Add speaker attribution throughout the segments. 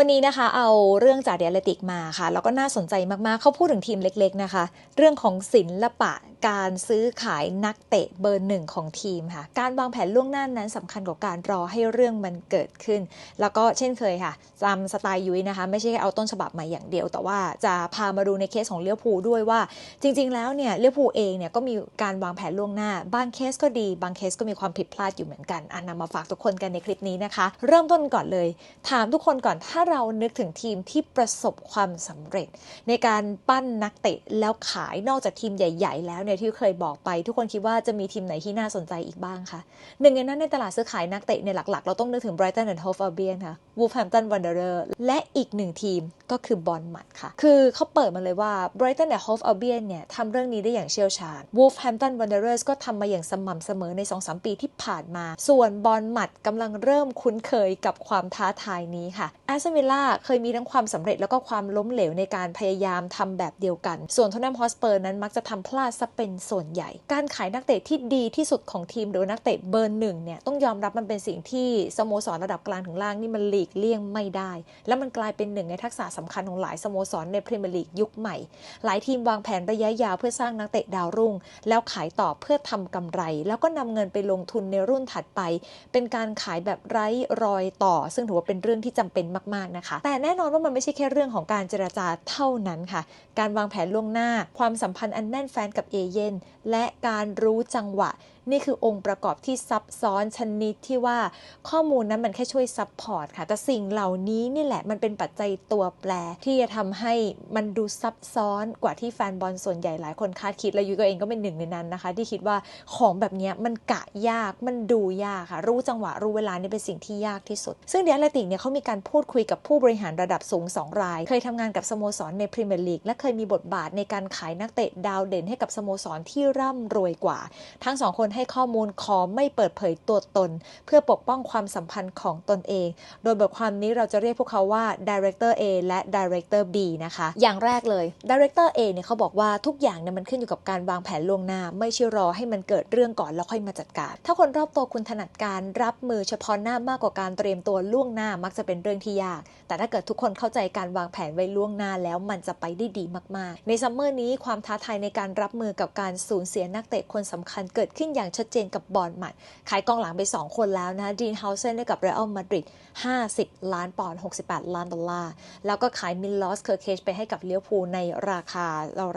Speaker 1: วันนี้นะคะเอาเรื่องจากเดียเลติกมาค่ะ แล้วก็น่าสนใจมากๆ เขาพูดถึงทีมเล็กๆนะคะ เรื่องของศิลปะการซื้อขายนักเตะเบอร์หนึ่งของทีมค่ะ การวางแผนล่วงหน้านั้นสำคัญกว่าการรอให้เรื่องมันเกิดขึ้น แล้วก็เช่นเคยค่ะจำสไตล์ยุ้ยนะคะ ไม่ใช่แค่เอาต้นฉบับมาอย่างเดียว แต่ว่าจะพามาดูในเคสของเลี้ยวภูด้วยว่า จริง ๆ แล้วเนี่ยเลี้ยวภูเองเนี่ยก็มีการวางแผนล่วงหน้า บางเคสก็ดี บางเคสก็มีความผิดพลาดอยู่เหมือนกันอะนำมาฝากทุกคนกันในคลิปนี้นะคะ เริ่มต้นก่อนเลย ถามทุกคนก่อนถ้าเรานึกถึงทีมที่ประสบความสำเร็จ ในการปั้นนักเตะแล้วขายนอกจากทีมใหญ่ ๆ แล้วเนี่ยที่เคยบอกไป ทุกคนคิดว่าจะมีทีมไหนที่น่าสนใจอีกบ้างคะหนึ่งในนั้นในตลาดซื้อขายนักเตะในยหลักๆ เราต้องนึกถึง Brighton and Hove Albion ค่ะ Wolverhampton Wanderers และอีกหนึ่งทีมก็คือบอลมัดค่ะ คือเขาเปิดมาเลยว่า Brighton and Hove Albion เนี่ยทำเรื่องนี้ได้อย่างเชี่ยวชาญ Wolverhampton Wanderers ก็ทำมาอย่างสม่ำเสมอใน 2-3 ปีที่ผ่านมา ส่วนบอลมัดกำลังเริ่มคุ้นเคยกับความท้าทายนี้ค่ะแอสตันวิลล่าเคยมีทั้งความสำเร็จแล้วก็ความล้มเหลวในการพยายามทำแบบเดียวกัน ส่วนทอนแนมฮอสเปอร์นั้นมักจะทำพลาดซะเป็นส่วนใหญ่ การขายนักเตะที่ดีที่สุดของทีมหรือนักเตะเบอร์หนึ่งเนี่ยต้องยอมรับมันเป็นสิ่งที่สโมสรระดับกลางถึงล่างนี่มันหลีกเลี่ยงไม่ได้ และมันกลายเป็นหนึ่งในทักษะสำคัญของหลายสโมสรในพรีเมียร์ลีกยุคใหม่ หลายทีมวางแผนระยะยาวเพื่อสร้างนักเตะดาวรุ่ง แล้วขายต่อเพื่อทำกำไร แล้วก็นำเงินไปลงทุนในรุ่นถัดไป เป็นการขายแบบไร้รอยต่อ ซึ่งถือว่าเป็นเรื่องที่จำเป็นมาก ๆนะคะ แต่แน่นอนว่ามันไม่ใช่แค่เรื่องของการเจรจาเท่านั้นค่ะ การวางแผนล่วงหน้า ความสัมพันธ์อันแน่นแฟนกับเอเย่นและการรู้จังหวะ นี่คือองค์ประกอบที่ซับซ้อนชนิดที่ว่าข้อมูลนั้นมันแค่ช่วยซับพอร์ตค่ะ แต่สิ่งเหล่านี้นี่แหละมันเป็นปัจจัยตัวแปร ที่จะทำให้มันดูซับซ้อนกว่าที่แฟนบอลส่วนใหญ่หลายคนคาดคิด และยุ้ยก็เองก็เป็นหนึ่งในนั้นนะคะ ที่คิดว่าของแบบนี้มันกะยากมันดูยากค่ะ รู้จังหวะรู้เวลานี่เป็นสิ่งที่ยากที่สุด ซึ่งเดียร์ลติกเนี่ยเขามีการพูดคุยกับผู้บริหารระดับสูง 2 ราย เคยทำงานกับสโมสรในพรีเมียร์ลีกและเคยมีบทบาทในการขายนักเตะดาวเด่นให้กับสโมสรที่ร่ำรวยกว่า ทั้งสองคนใให้ข้อมูลขอไม่เปิดเผยตัวตน เพื่อปกป้องความสัมพันธ์ของตนเอง โดยบทความนี้เราจะเรียกพวกเขาว่า Director A และ Director B นะคะ อย่างแรกเลย Director A เนี่ยเขาบอกว่าทุกอย่างเนี่ยมันขึ้นอยู่กับการวางแผนล่วงหน้า ไม่ใช่รอให้มันเกิดเรื่องก่อนแล้วค่อยมาจัดการ ถ้าคนรอบตัวคุณถนัดการรับมือเฉพาะหน้ามากกว่าการเตรียมตัวล่วงหน้ามักจะเป็นเรื่องที่ยาก แต่ถ้าเกิดทุกคนเข้าใจการวางแผนไว้ล่วงหน้าแล้วมันจะไปได้ดีมาก ๆ ในซัมเมอร์นี้ความท้าทายในการรับมือกับการสูญเสียนักเตะคนสำคัญเกิดขึ้นอย่างชัดเจนกับบอลหมัดขายกองหลังไป 2 คนแล้วนะดีนเฮาเซนได้กับเรอัลมาดริด50 ล้านปอนด์68 ล้านดอลลาร์ แล้วก็ขายมิลลอสเคอร์เคชไปให้กับเลี้ยวภูในราคา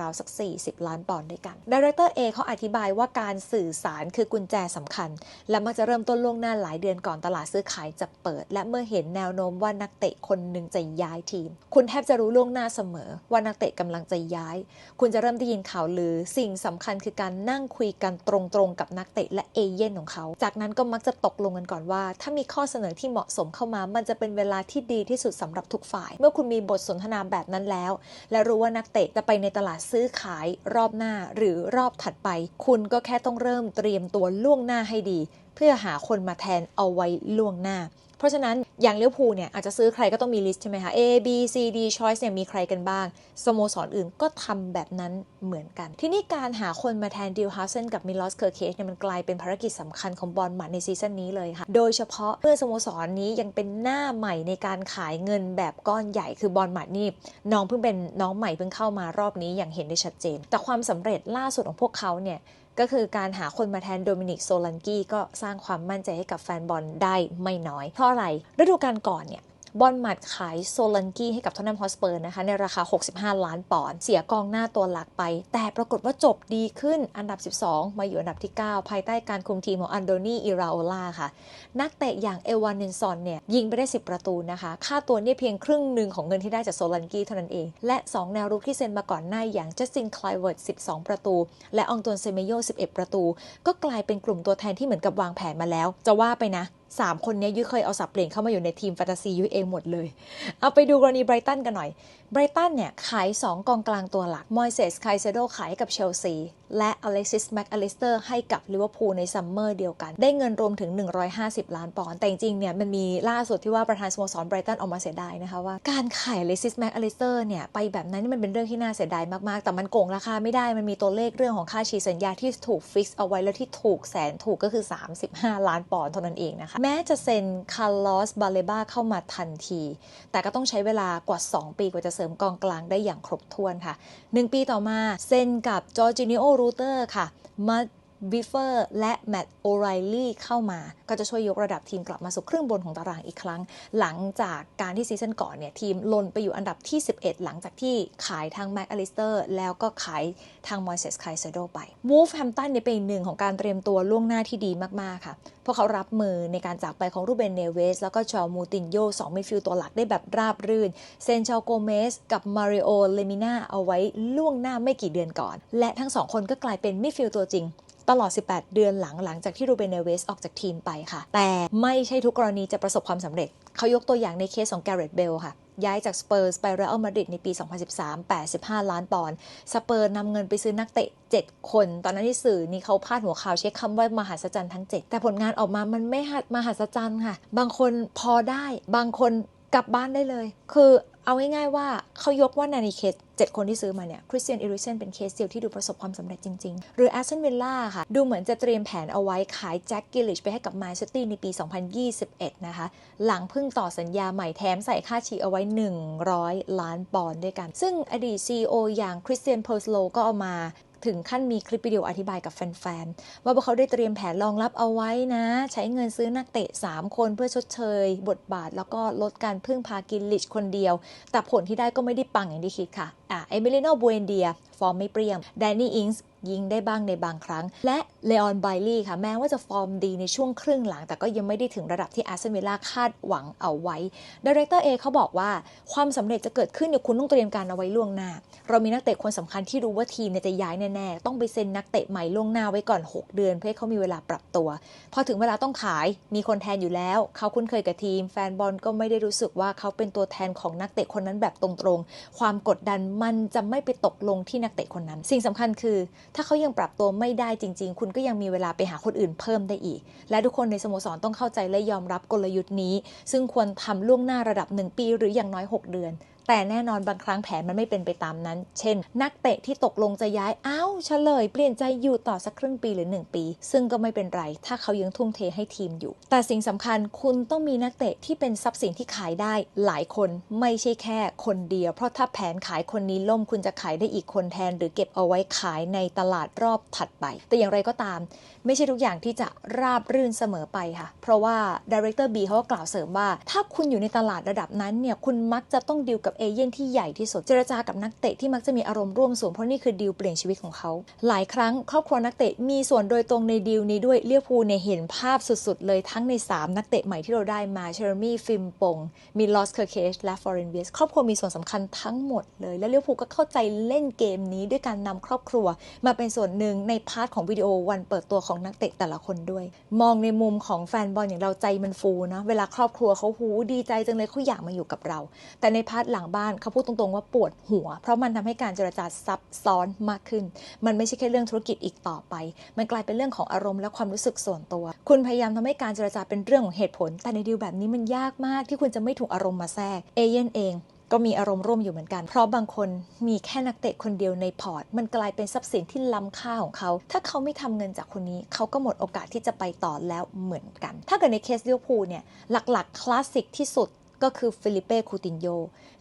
Speaker 1: ราวๆสัก 40 ล้านปอนด์ด้วยกันดีเรคเตอร์เอเขาอธิบายว่าการสื่อสารคือกุญแจสำคัญ และมักจะเริ่มต้นล่วงหน้าหลายเดือนก่อนตลาดซื้อขายจะเปิด และเมื่อเห็นแนวโน้มว่านักเตะคนหนึ่งจะย้ายทีม คุณแทบจะรู้ล่วงหน้าเสมอ ว่านักเตะกำลังจะย้าย คุณจะเริ่มได้ยินข่าวลือ สิ่งสำคัญคือการนั่งคุยกันตรงๆกับนักเตะและเอเย่นของเขา จากนั้นก็มักจะตกลงกันก่อนว่า ถ้ามีข้อเสนอที่เหมาะสมเข้ามา มันจะเป็นเวลาที่ดีที่สุดสำหรับทุกฝ่าย เมื่อคุณมีบทสนทนาแบบนั้นแล้ว และรู้ว่านักเตะจะไปในตลาดซื้อขายรอบหน้าหรือรอบถัดไป คุณก็แค่ต้องเริ่มเตรียมตัวล่วงหน้าให้ดี พื่อหาคนมาแทนเอาไว้ล่วงหน้า เพราะฉะนั้นอย่างเลี้ยวภูเนี่ยอาจจะซื้อใครก็ต้องมีลิสต์ใช่ไหมคะ A B C D choice เนี่ยมีใครกันบ้าง สโมสรออื่นก็ทำแบบนั้นเหมือนกัน ที่นี่การหาคนมาแทนดิลฮาเซนกับมิลอสเคอร์เคชเนี่ยมันกลายเป็นภารกิจสำคัญของบอลหมัดในซีซั่นนี้เลยค่ะ โดยเฉพาะเมื่อสโมสรนี้ยังเป็นหน้าใหม่ในการขายเงินแบบก้อนใหญ่คือบอลหมัดนี่น้องเพิ่งเป็นน้องใหม่เพิ่งเข้ามารอบนี้อย่างเห็นได้ชัดเจน แต่ความสำเร็จล่าสุดของพวกเขาเนี่ยก็คือการหาคนมาแทนโดมินิกโซลันกี้ก็สร้างความมั่นใจให้กับแฟนบอลได้ไม่น้อย เพราะอะไรฤดูกาลก่อนเนี่ย บอลหมัดขายโซลันกี้ให้กับทอนแนมฮอสเปอร์นะคะ ในราคา 65 ล้านปอนด์เสียกองหน้าตัวหลักไป แต่ปรากฏว่าจบดีขึ้นอันดับ 12 มาอยู่อันดับที่ 9 ภายใต้การคุมทีมของอันโดนีอิราโอลาค่ะ นักเตะอย่างเอวานเนนซอนเนี่ย ยิงไปได้ 10 ประตูนะคะ ค่าตัวเนี่ยเพียงครึ่งหนึ่งของเงินที่ได้จากโซลันกี้เท่านั้นเอง และ 2 แนวรุกที่เซ็นมาก่อนหน้าอย่างจัสตินคลายเวิร์ด12 ประตู และอองตวนเซเมโย 11 ประตู ก็กลายเป็นกลุ่มตัวแทนที่เหมือนกับวางแผนมาแล้ว จะว่าไปนะ สามคนนี้ยุ้ยเคยเอาสับเปลี่ยนเข้ามาอยู่ในทีมแฟนตาซียุ้ยเองหมดเลย เอาไปดูกรณีไบรตันกันหน่อย ไบรตันเนี่ย ขาย 2 กองกลางตัวหลัก มอยเซสไคเซโดขายกับเชลซี และอเล็กซิสแม็กอลิสเตอร์ให้กับลิเวอร์พูลในซัมเมอร์เดียวกัน ได้เงินรวมถึง 150 ล้านปอนด์แต่จริงเนี่ยมันมีล่าสุดที่ว่าประธานสโมสรไบรตันออกมาเสียดายนะคะว่าการขายอเล็กซิสแม็กอลิสเตอร์เนี่ยไปแบบนั้นนี่มันเป็นเรื่องที่น่าเสียดายมากๆ แต่มันโกงราคาไม่ได้มันมีตัวเลขเรื่องของค่าฉีสัญญาที่ถูกฟิกซ์เอาไว้แล้วที่ถูกแสนถูกก็คือ 35 ล้านปอนด์เท่านั้นเองนะคะแม้จะเซ็นคาร์ลอสบาเลบาเข้ามาทันที แต่ก็ต้องใช้เวลากว่า 2 ปีกว่าจะเสริมกองกลางได้อย่างครบถ้วนค่ะ 1 ปีต่อมาเซ็นกับจอร์จิเนโอรูเตอร์ค่ะมา บิฟเฟอร์และแมตต์โอไรลี่เข้ามา ก็จะช่วยยกระดับทีมกลับมาสู่ครึ่งบนของตารางอีกครั้ง หลังจากการที่ซีซั่นก่อนเนี่ย ทีมลนไปอยู่อันดับที่ 11 หลังจากที่ขายทางแม็กอลิสเตอร์แล้วก็ขายทางมอยเซสไคเซโดไปวูฟแฮมตันเนี่ยเป็นหนึ่งของการเตรียมตัวล่วงหน้าที่ดีมาก ๆ ค่ะ เพราะเขารับมือในการจากไปของรูเบนเนเวส แล้วก็ชอมูตินโยสองมิดฟิลด์ตัวหลักได้แบบราบรื่นเซนชาโกเมสกับมาริโอเลมิน่าเอาไว้ล่วงหน้าไม่กี่เดือนก่อน และทั้งสองคนก็กลายเป็นมิดฟิลด์ตัวจริง ตลอด 18 เดือนหลังหลังจากที่รูเบนเนเวสออกจากทีมไปค่ะ แต่ไม่ใช่ทุกกรณีจะประสบความสำเร็จ เขายกตัวอย่างในเคสของแกเรตเบลค่ะย้ายจากสเปอร์สไปเรอัลมาดริดในปี 2013 85 ล้านปอนด์ สเปอร์นำเงินไปซื้อนักเตะ 7 คน ตอนนั้นที่สื่อนี่เขาพาดหัวข่าวใช้คำว่ามหัศจรรย์ทั้ง 7 แต่ผลงานออกมามันไม่หัดมหัศจรรย์ค่ะ บางคนพอได้ บางคนกลับบ้านได้เลย คือ เอาง่ายๆว่าเขายกว่าในเคส7คนที่ซื้อมาเนี่ยคริสเตียนอิริเซนเป็นเคสเดียวที่ดูประสบความสำเร็จจริงๆ หรือแอสตันวิลล่าค่ะ ดูเหมือนจะเตรียมแผนเอาไว้ขายแจ็คกิลลิชไปให้กับแมนเชสเตอร์ในปี 2021 นะคะ หลังเพิ่งต่อสัญญาใหม่แถมใส่ค่าชีเอาไว้ 100 ล้านปอนด์ด้วยกัน ซึ่งอดีต CEO อย่างคริสเตียนเพอร์สโลก็เอามา ถึงขั้นมีคลิปวิดีโออธิบายกับแฟนๆ ว่าพวกเขาได้เตรียมแผนรองรับเอาไว้นะ ใช้เงินซื้อนักเตะ 3 คนเพื่อชดเชย บทบาทแล้วก็ลดการพึ่งพากินลิชคนเดียว แต่ผลที่ได้ก็ไม่ได้ปังอย่างที่คิดค่ะอะเอมิลิโนบูเอนเดีย ฟอร์มไม่เปรี้ยมแดนนี่อิงส์ ยิงได้บ้างในบางครั้ง และเลออนไบลี่ค่ะ แม้ว่าจะฟอร์มดีในช่วงครึ่งหลัง แต่ก็ยังไม่ได้ถึงระดับที่อาร์เซนวิลล่าคาดหวังเอาไว้ดีเรคเตอร์เอเขาบอกว่าความสำเร็จจะเกิดขึ้นเนี่ยคุณต้องเตรียมการเอาไว้ล่วงหน้า เรามีนักเตะคนสำคัญที่รู้ว่าทีมเนี่ยจะย้ายแน่ๆ ต้องไปเซ็นนักเตะใหม่ล่วงหน้าไว้ก่อน 6 เดือน เพื่อให้เขามีเวลาปรับตัว พอถึงเวลาต้องขายมีคนแทนอยู่แล้ว เขาคุ้นเคยกับทีม แฟนบอลก็ไม่ได้รู้สึกว่าเขาเป็นตัวแทนของนักเตะคนนั้นแบบตรงๆ ความกดดันมันจะไม่ไปตกลงที่นักเตะคนนั้น สิ่งสำคัญคือถ้าเขายังปรับตัวไม่ได้จริง ๆ คุณก็ยังมีเวลาไปหาคนอื่นเพิ่มได้อีก และทุกคนในสโมสรต้องเข้าใจและยอมรับกลยุทธ์นี้ ซึ่งควรทำล่วงหน้าระดับ 1 ปีหรืออย่างน้อย 6 เดือน แต่แน่นอนบางครั้งแผนมันไม่เป็นไปตามนั้น เช่น นักเตะที่ตกลงจะย้ายอ้าวเฉลย เปลี่ยนใจอยู่ต่อสักครึ่งปีหรือ 1 ปี ซึ่งก็ไม่เป็นไร ถ้าเขายังทุ่มเทให้ทีมอยู่ แต่สิ่งสำคัญคุณต้องมีนักเตะที่เป็นทรัพย์สินที่ขายได้หลายคนไม่ใช่แค่คนเดียว เพราะถ้าแผนขายคนนี้ล่มคุณจะขายได้อีกคนแทน หรือเก็บเอาไว้ขายในตลาดรอบถัดไป แต่อย่างไรก็ตาม ไม่ใช่ทุกอย่างที่จะราบรื่นเสมอไปค่ะ เพราะว่า Director B เขาก็กล่าวเสริมว่า ถ้าคุณอยู่ในตลาดระดับนั้นเนี่ยคุณมักจะต้องดีลกับเอเย่นที่ใหญ่ที่สุด เจรจากับนักเตะที่มักจะมีอารมณ์ร่วมสูงเพราะนี่คือดีลเปลี่ยนชีวิตของเขา หลายครั้งครอบครัวนักเตะมีส่วนโดยตรงในดีลนี้ด้วยเลียพูลเนี่ยเห็นภาพสุดๆ เลยทั้งใน 3 นักเตะใหม่ที่เราได้มาเชอร์มี่ฟิมปงมีลอสเคอร์เคชและฟอร์เรนเวสครอบครัวมีส่วนสำคัญทั้งหมดเลย และเลียพูก็เข้าใจเล่นเกมนี้ด้วยการนำครอบครัว มาเป็นส่วนหนึ่งในพาร์ทของวิดีโอวันเปิดตัวของนักเตะแต่ละคนด้วย มองในมุมของแฟนบอลอย่างเราใจมันฟูนะเวลาครอบครัวเขาหูดีใจจังเลยเขาอยากมาอยู่กับเรา แต่ในพาร์ทหลังบ้านเขาพูดตรงๆว่าปวดหัว เพราะมันทำให้การเจรจาซับซ้อนมากขึ้น มันไม่ใช่แค่เรื่องธุรกิจอีกต่อไป มันกลายเป็นเรื่องของอารมณ์และความรู้สึกส่วนตัว คุณพยายามทำให้การเจรจาเป็นเรื่องของเหตุผล แต่ในดีลแบบนี้มันยากมากที่คุณจะไม่ถูกอารมณ์มาแทรกเอเย่นเองก็มีอารมณ์ร่วมอยู่เหมือนกัน เพราะบางคนมีแค่นักเตะคนเดียวในพอร์ต มันกลายเป็นทรัพย์สินที่ล้ำค่าของเขา ถ้าเขาไม่ทำเงินจากคนนี้ เขาก็หมดโอกาสที่จะไปต่อแล้วเหมือนกัน ถ้าเกิดในเคสเลี้ยวพูเนี่ย หลักๆ คลาสสิกที่สุด ก็คือฟิลิเป้คูตินโย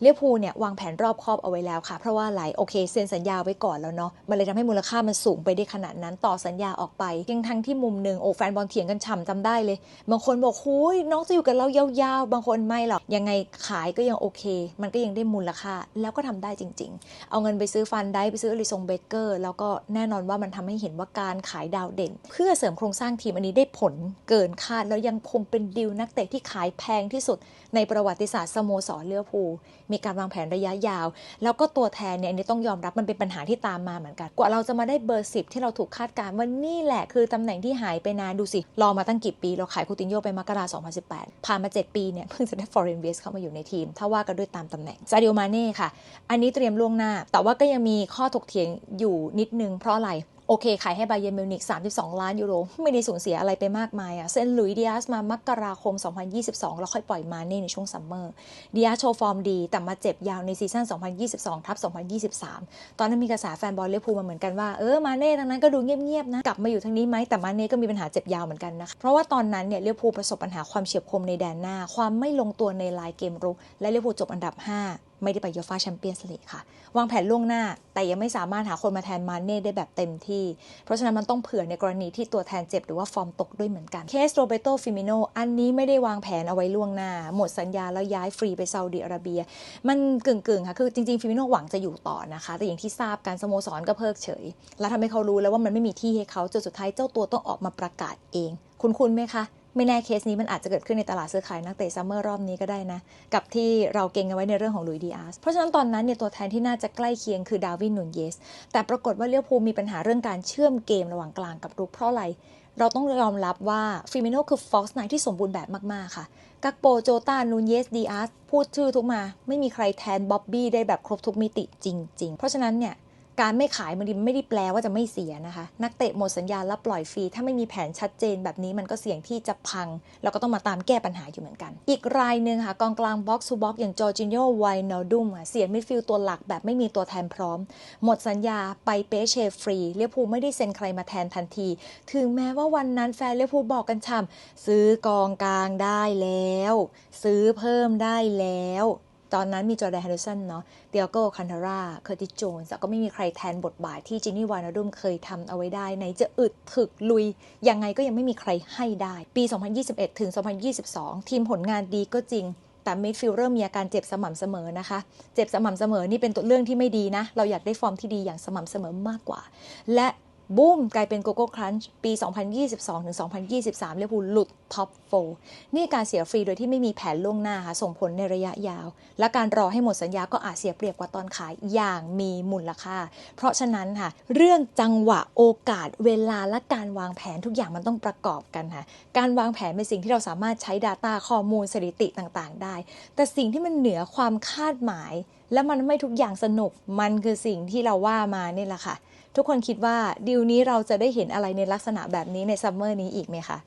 Speaker 1: เลียพูเนี่ยวางแผนรอบครอบเอาไว้แล้วค่ะ เพราะว่าหลายโอเคเซ็นสัญญาไว้ก่อนแล้วเนาะมันเลยทำให้มูลค่ามันสูงไปได้ขนาดนั้นต่อสัญญาออกไปยังทั้งที่มุมหนึ่งโอ้แฟนบอลเถียงกันฉ่ำจำได้เลย บางคนบอกหุยน้องจะอยู่กับเรายาวๆ บางคนไม่หรอกยังไงขายก็ยังโอเค มันก็ยังได้มูลค่าแล้วก็ทำได้จริง ๆ เอาเงินไปซื้อฟันได้ไปซื้ออลิซงเบเกอร์แล้วก็แน่นอนว่ามันทำให้เห็นว่าการขายดาวเด่น เพื่อเสริมโครงสร้างทีมอันนี้ได้ผลเกินคาดแล้วยังคงเป็นดิวนักเตะที่ขายแพงที่สุดในประวัติัติศาสตร์สโมสรเลี้ยวภูมีการวางแผนระยะยาว แล้วก็ตัวแทนเนี่ยอันนี้ต้องยอมรับมันเป็นปัญหาที่ตามมาเหมือนกัน กว่าเราจะมาได้เบอร์สิบที่เราถูกคาดการณ์ว่านี่แหละคือตำแหน่งที่หายไปนานดูสิ รอมาตั้งกี่ปี เราขายคูตินโยไปมกรา2018ผ่านมา7ปีเนี่ยเพิ่งจะได้ฟอร์เรนเวสเข้ามาอยู่ในทีม ถ้าว่ากันด้วยตามตำแหน่งซาดิโอมาเน่ค่ะ อันนี้เตรียมล่วงหน้า แต่ว่าก็ยังมีข้อถกเถียงอยู่นิดนึงเพราะอะไร โอเค ขายให้บาเยนมิวนิก32 ล้านยูโร ไม่ได้สูญเสียอะไรไปมากมายอะเซ็นหลุยดิอาสมามกราคม 2022 แล้วค่อยปล่อยมาเน่ในช่วงซัมเมอร์ดิอาสโชว์ฟอร์มดี แต่มาเจ็บยาวในซีซั่น 2022 ทับ 2023 ตอนนั้นมีกระแสแฟนบอลลิเวอร์พูลมาเหมือนกันว่า เออ มาเน่ทั้งนั้นก็ดูเงียบๆนะ กลับมาอยู่ทางนี้ไหมแต่มาเน่ก็มีปัญหาเจ็บยาวเหมือนกันนะคะเพราะว่าตอนนั้นเนี่ยลิเวอร์พูลประสบปัญหาความเฉียบคมในแดนหน้า ความไม่ลงตัวในลายเกมรุกและลิเวอร์พูลจบอันดับ 5 ไม่ได้ไปยูฟ่าแชมเปี้ยนส์ลีกค่ะ วางแผนล่วงหน้า แต่ยังไม่สามารถหาคนมาแทนมาเน่ได้แบบเต็มที่ เพราะฉะนั้นมันต้องเผื่อในกรณีที่ตัวแทนเจ็บหรือว่าฟอร์มตกด้วยเหมือนกัน เคสโรเบโตฟิมิโนอันนี้ไม่ได้วางแผนเอาไว้ล่วงหน้า หมดสัญญาแล้วย้ายฟรีไปซาอุดิอาระเบีย มันกึ่งๆค่ะ คือจริงๆฟิมิโนหวังจะอยู่ต่อนะคะ แต่อย่างที่ทราบการสโมสรก็เพิกเฉย แล้วทำให้เขารู้แล้วว่ามันไม่มีที่ให้เขาจนสุดท้ายเจ้าตัวต้องออกมาประกาศเอง คุณคุณไหมคะ ไม่แน่เคสนี้มันอาจจะเกิดขึ้นในตลาดซื้อขายนักเตะซัมเมอร์รอบนี้ก็ได้นะ กับที่เราเก่งกันไว้ในเรื่องของลุยดีอาร์สเพราะฉะนั้นตอนนั้นเนี่ยตัวแทนที่น่าจะใกล้เคียงคือดาวินนูนเยสแต่ปรากฏว่าเลี้ยวภูมีปัญหาเรื่องการเชื่อมเกมระหว่างกลางกับรุกเพราะอะไรเราต้องยอมรับว่าฟิมิโนคือฟ็อสไนที่สมบูรณ์แบบมาก ๆ ค่ะ กักโปโจตานูนเยสดีอาร์สพูดชื่อทุกมา ไม่มีใครแทนบ๊อบบี้ได้แบบครบทุกมิติจริง ๆ เพราะฉะนั้นเนี่ย การไม่ขายมันไม่ได้แปลว่าจะไม่เสียนะคะ นักเตะหมดสัญญาแล้วปล่อยฟรี ถ้าไม่มีแผนชัดเจนแบบนี้มันก็เสี่ยงที่จะพัง แล้วก็ต้องมาตามแก้ปัญหาอยู่เหมือนกัน อีกรายหนึ่งค่ะกองกลางบ็อกซ์ทูบ็อกอย่างจอร์จิโยไวนอลดุมค่ะเสียมิดฟิลด์ตัวหลักแบบไม่มีตัวแทนพร้อม หมดสัญญาไปเปเชฟรีเลียพูไม่ได้เซ็นใครมาแทนทันที ถึงแม้ว่าวันนั้นแฟนเลียพูบอกกันช่ำซื้อกองกลางได้แล้ว ซื้อเพิ่มได้แล้ว ตอนนั้นมีจอร์แดนแฮนเดอร์สันเนาะเดียโก้คันทาราเคอร์ติโจนส์ก็ไม่มีใครแทนบทบาทที่จินนี่วานาดุมเคยทำเอาไว้ได้ไหนจะอึดถึกลุย ยังไงก็ยังไม่มีใครให้ได้ ปี 2021 ถึง 2022 ทีมผลงานดีก็จริงแต่มิดฟิลด์เริ่มมีอาการเจ็บสม่ำเสมอนะคะ เจ็บสม่ำเสมอนี่เป็นตัวเรื่องที่ไม่ดีนะ เราอยากได้ฟอร์มที่ดีอย่างสม่ำเสมอมากกว่า และ บูมกลายเป็นโกโก้ครันช์ปี 2022 ถึง 2023เรียกพูลหลุดท็อป4นี่การเสียฟรีโดยที่ไม่มีแผนล่วงหน้าค่ะส่งผลในระยะยาว และการรอให้หมดสัญญาก็อาจเสียเปรียบกว่าตอนขายอย่างมีมูลค่า เพราะฉะนั้นค่ะ เรื่องจังหวะโอกาสเวลาและการวางแผนทุกอย่างมันต้องประกอบกันค่ะ การวางแผนเป็นสิ่งที่เราสามารถใช้ Data ข้อมูลสถิติต่างๆ ได้ แต่สิ่งที่มันเหนือความคาดหมาย และมันไม่ทุกอย่างสนุกมันคือสิ่งที่เราว่ามานี่แหละค่ะ ทุกคนคิดว่าดีลนี้เราจะได้เห็นอะไรในลักษณะแบบนี้ในซัมเมอร์นี้อีกไหมคะ